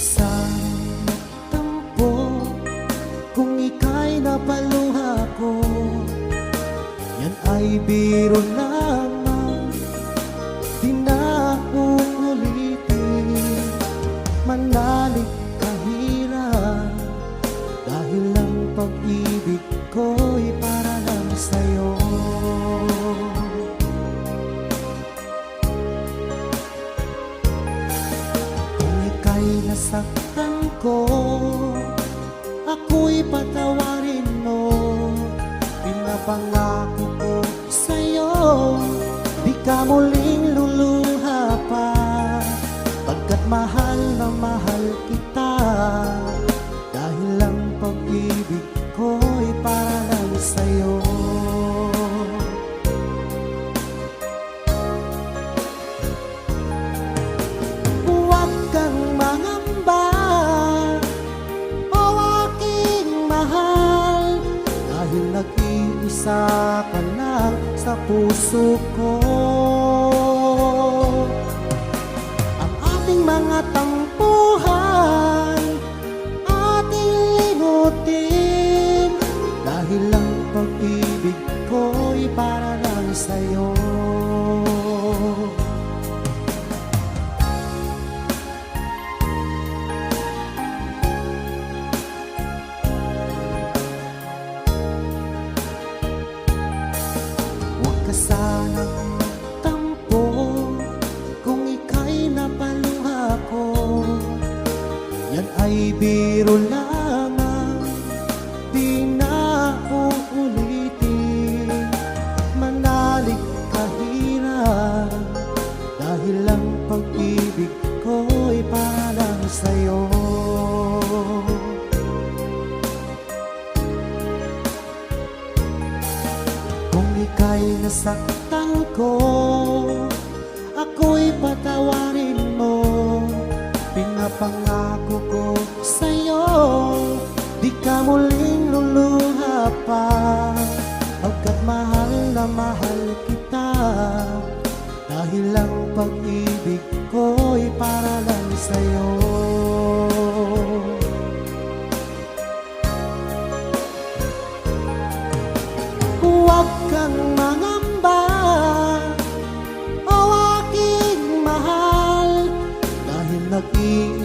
kasang tampo Kung ika'y napaluha ko Yan ay biro lamang Ika'y nasaktan ko. Ako'y patawarin mo Pinapangako ko sa'yo Di ka muling luluha pa. Pagkat mahal na mahal kita Dahil ang pag-ibig ko'y para lang sa'yo nag-iisa ka lang sa puso ko ka sanang tampo Kung ika'y napaluha ko Yan ay biro lamang Kung ika'y nasaktan ko Ako'y patawarin mo. Pinapangako ko sa'yo Di ka muling luluha pa. Pagkat mahal na mahal kita Dahil ang pag-ibig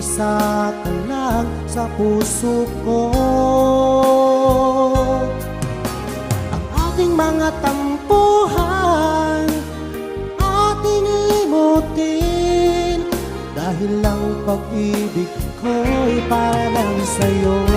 nag-iisa ka lang sa puso ko. Ang ating mga tampuhan Ating limutin Dahil ang pag-ibig ko'y para lang sa'yo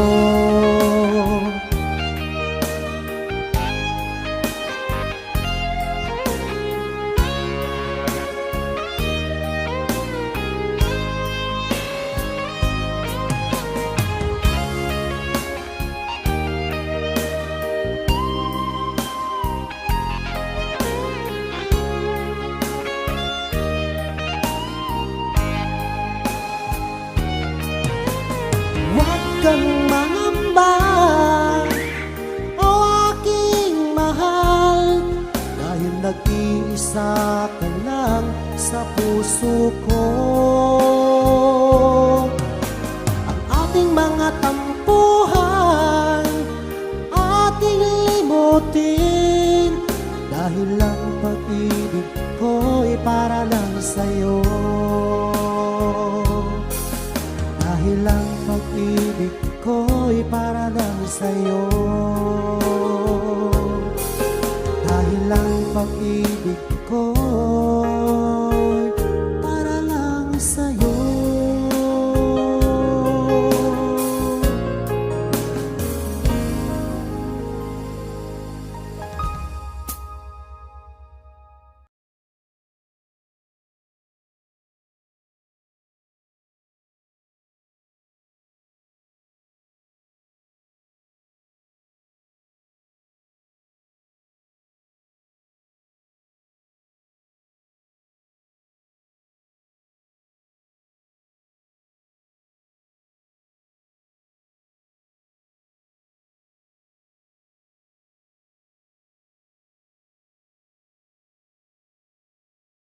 kang mangamba. O aking mahal Dahil nag-iisa ka lang sa puso ko. Ang ating mga tampuhan Ating limutin. Dahil ang pag-ibig ko'y para lang sa'yo sa'yo. Dahil ang pag-ibig ko